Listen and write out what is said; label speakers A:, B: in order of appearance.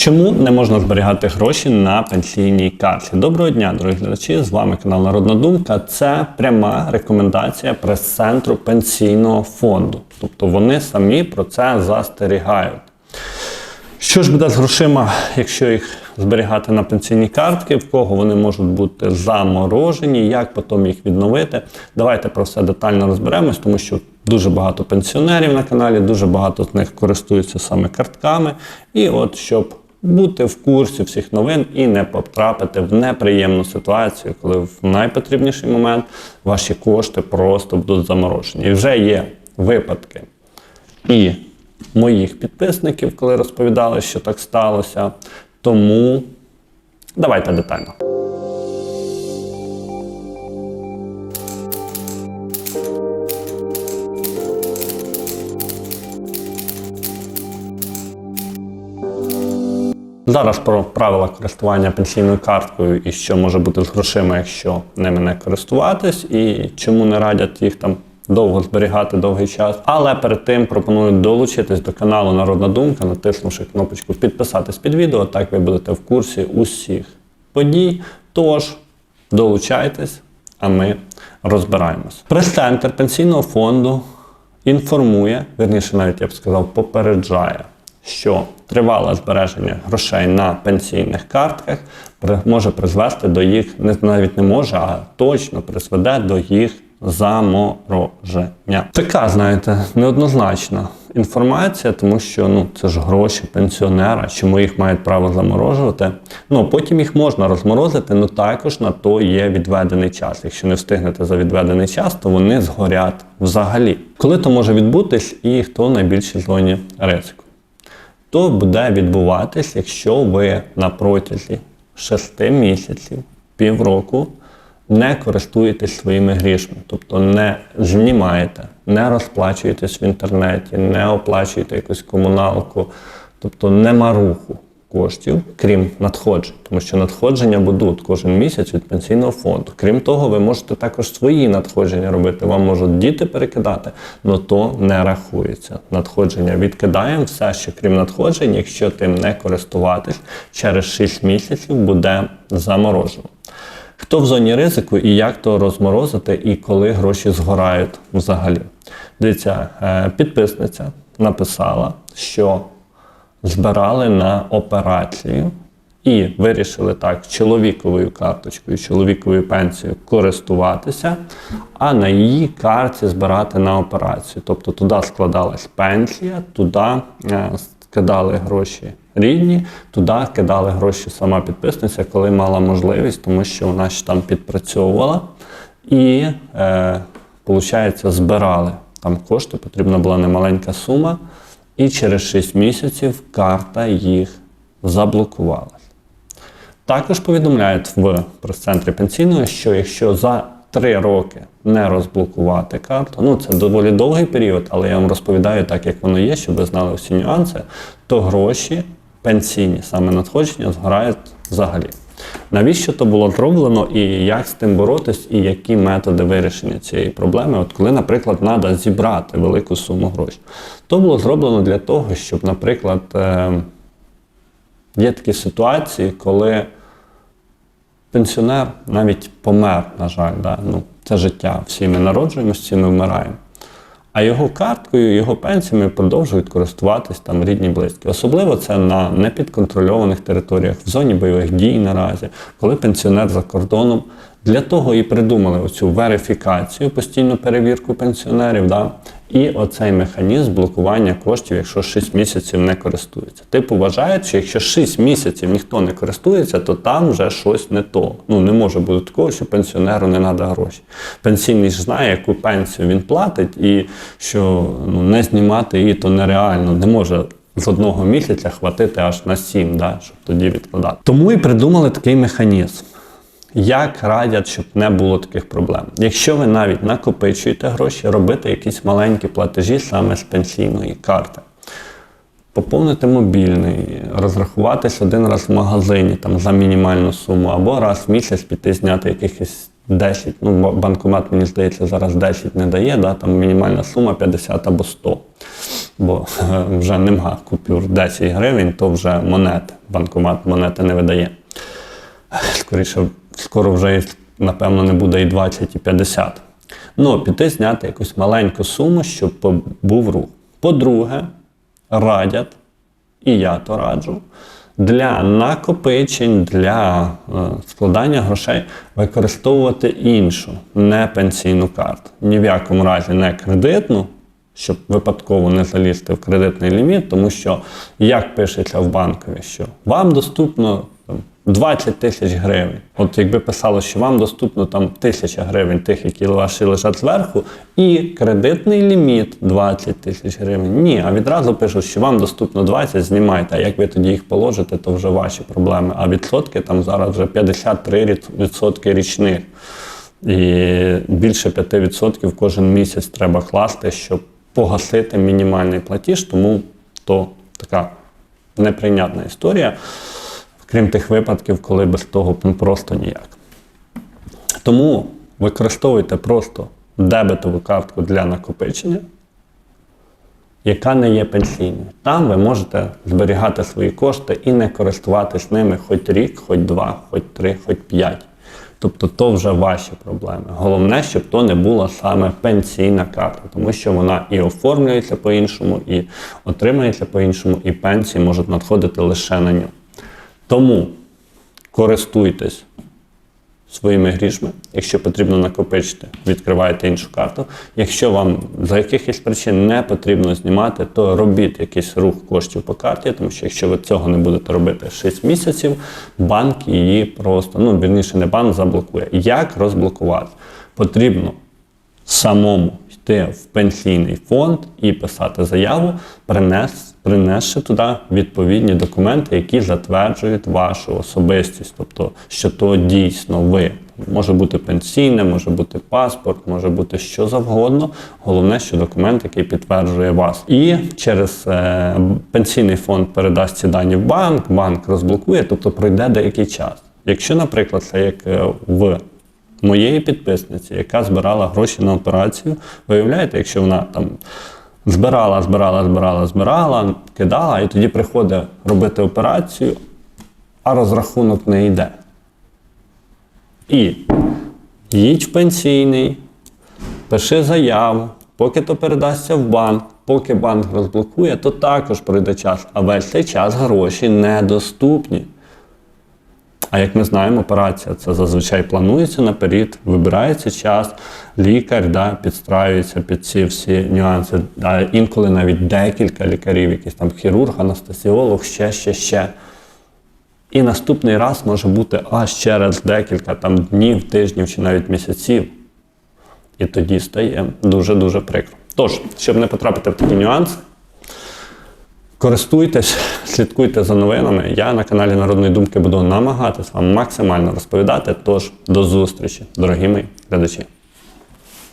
A: Чому не можна зберігати гроші на пенсійній карті? Доброго дня, дорогі глядачі! З вами канал Народна Думка. Це пряма рекомендація прес-центру пенсійного фонду. Тобто вони самі про це застерігають. Що ж буде з грошима, якщо їх зберігати на пенсійні картки, в кого вони можуть бути заморожені, як потім їх відновити? Давайте про все детально розберемось, тому що дуже багато пенсіонерів на каналі, дуже багато з них користуються саме картками. І от щоб бути в курсі всіх новин і не потрапити в неприємну ситуацію, коли в найпотрібніший момент ваші кошти просто будуть заморожені. І вже є випадки і моїх підписників, коли розповідали, що так сталося. Тому давайте детально. Зараз про правила користування пенсійною карткою і що може бути з грошима, якщо ними не користуватись, і чому не радять їх там довго зберігати довгий час. Але перед тим пропоную долучитись до каналу Народна Думка, натиснувши кнопочку підписатись під відео. Так ви будете в курсі усіх подій. Тож долучайтесь, а ми розбираємось. Прес-центр пенсійного фонду інформує, верніше, навіть я б сказав, попереджає. Що тривале збереження грошей на пенсійних картках може призвести до їх, навіть не може, а точно призведе до їх замороження. Така, знаєте, неоднозначна інформація, тому що ну це ж гроші пенсіонера, чому їх мають право заморожувати. Ну потім їх можна розморозити, але також на то є відведений час. Якщо не встигнете за відведений час, то вони згорять взагалі. Коли то може відбутись і хто в найбільшій зоні ризику? То буде відбуватись, якщо ви на протязі 6 місяців, півроку не користуєтесь своїми грішми, тобто не знімаєте, не розплачуєтесь в інтернеті, не оплачуєте якусь комуналку, тобто нема руху коштів, крім надходжень, тому що надходження будуть кожен місяць від пенсійного фонду. Крім того, ви можете також свої надходження робити. Вам можуть діти перекидати, але то не рахується. Надходження відкидаємо все, що крім надходжень, якщо тим не користуватись, через 6 місяців буде заморожено. Хто в зоні ризику і як то розморозити, і коли гроші згорають взагалі? Дивіться, е, підписниця написала, що збирали на операцію і вирішили так чоловіковою карточкою, чоловіковою пенсією користуватися, а на її карті збирати на операцію. Тобто туди складалась пенсія, туди е, скидали гроші рідні, туди кидали гроші сама підписниця, коли мала можливість, тому що вона ж там підпрацьовувала і, е, виходить, збирали. Там кошти, потрібна була немаленька сума, і через 6 місяців карта їх заблокувалась. Також повідомляють в прес-центрі пенсійного, що якщо за 3 роки не розблокувати карту, ну це доволі довгий період, але я вам розповідаю так, як воно є, щоб ви знали всі нюанси, то гроші пенсійні, саме надходження, згорають взагалі. Навіщо то було зроблено і як з тим боротись, і які методи вирішення цієї проблеми? От коли, наприклад, треба зібрати велику суму грошей, то було зроблено для того, щоб, наприклад, е, є такі ситуації, коли пенсіонер навіть помер, на жаль, да? ну, це життя. Всі ми народжуємося, всі ми вмираємо. А його карткою, його пенсіями продовжують користуватись там рідні близькі. Особливо це на непідконтрольованих територіях, в зоні бойових дій наразі, коли пенсіонер за кордоном. Для того і придумали оцю верифікацію, постійну перевірку пенсіонерів, да? І оцей механізм блокування коштів, якщо 6 місяців не користується. Типу вважають, що якщо 6 місяців ніхто не користується, то там вже щось не то. Ну не може бути такого, що пенсіонеру не треба гроші. Пенсійний ж знає, яку пенсію він платить, і що ну, не знімати її то нереально, не може. З одного місяця хватити аж на 7, да, щоб тоді відкладати. Тому і придумали такий механізм. Як радять, щоб не було таких проблем. Якщо ви навіть накопичуєте гроші, робити якісь маленькі платежі саме з пенсійної карти. Поповнити мобільний, розрахуватись один раз в магазині там, за мінімальну суму, або раз в місяць піти зняти якихось 10. Ну, банкомат, мені здається, зараз 10 не дає, да, там мінімальна сума 50 або 100. бо вже нема купюр 10 гривень, то вже монети. Банкомат монети не видає. Скоріше, скоро вже, напевно, не буде і 20, і 50. Ну, піти зняти якусь маленьку суму, щоб був рух. По-друге, радять, і я то раджу, для накопичень, для е, складання грошей використовувати іншу, не пенсійну карту. Ні в якому разі не кредитну, щоб випадково не залізти в кредитний ліміт, тому що як пишеться в банкові, що вам доступно 20 тисяч гривень. От якби писало, що вам доступно там тисяча гривень, тих, які ваші лежать зверху, і кредитний ліміт 20 тисяч гривень. Ні, а відразу пишуть, що вам доступно 20, знімайте. А як ви тоді їх положите, то вже ваші проблеми. А відсотки там зараз вже 53 відсотки річних. І більше 5% кожен місяць треба класти, щоб погасити мінімальний платіж, тому то така неприйнятна історія, крім тих випадків, коли без того ну, просто ніяк. Тому використовуйте просто дебетову картку для накопичення, яка не є пенсійною. Там ви можете зберігати свої кошти і не користуватись ними хоч рік, хоч два, хоч три, хоч п'ять. Тобто то вже ваші проблеми. Головне, щоб то не була саме пенсійна карта, тому що вона і оформлюється по-іншому, і отримується по-іншому, і пенсії можуть надходити лише на нього. Тому користуйтесь своїми грішми. Якщо потрібно накопичити, відкриваєте іншу карту. Якщо вам за якихось причин не потрібно знімати, то робіть якийсь рух коштів по карті, тому що якщо ви цього не будете робити 6 місяців, банк її просто, ну вірніше, не банк заблокує. Як розблокувати? Потрібно самому йти в пенсійний фонд і писати заяву, принес, принесши туди відповідні документи, які затверджують вашу особистість, тобто, що то дійсно ви. Може бути пенсійне, може бути паспорт, може бути що завгодно. Головне, що документ, який підтверджує вас. І через е, пенсійний фонд передасть ці дані в банк, банк розблокує, тобто пройде деякий час. Якщо, наприклад, це як е, в моєї підписниці, яка збирала гроші на операцію. Виявляєте, якщо вона там збирала, збирала, збирала, збирала, кидала, і тоді приходить робити операцію, а розрахунок не йде. І їдь в пенсійний, пиши заяву, поки то передасться в банк, поки банк розблокує, то також пройде час. А весь цей час гроші недоступні. А як ми знаємо, операція це зазвичай планується наперед, вибирається час, лікар да, підстраюється під ці всі нюанси. А інколи навіть декілька лікарів, якийсь там хірург, анестезіолог, ще, ще, ще. І наступний раз може бути аж через декілька там, днів, тижнів чи навіть місяців. І тоді стає дуже-дуже прикро. Тож, щоб не потрапити в такі нюанси, Користуйтесь, слідкуйте за новинами. Я на каналі Народної Думки буду намагатись вам максимально розповідати. Тож до зустрічі, дорогі мої глядачі.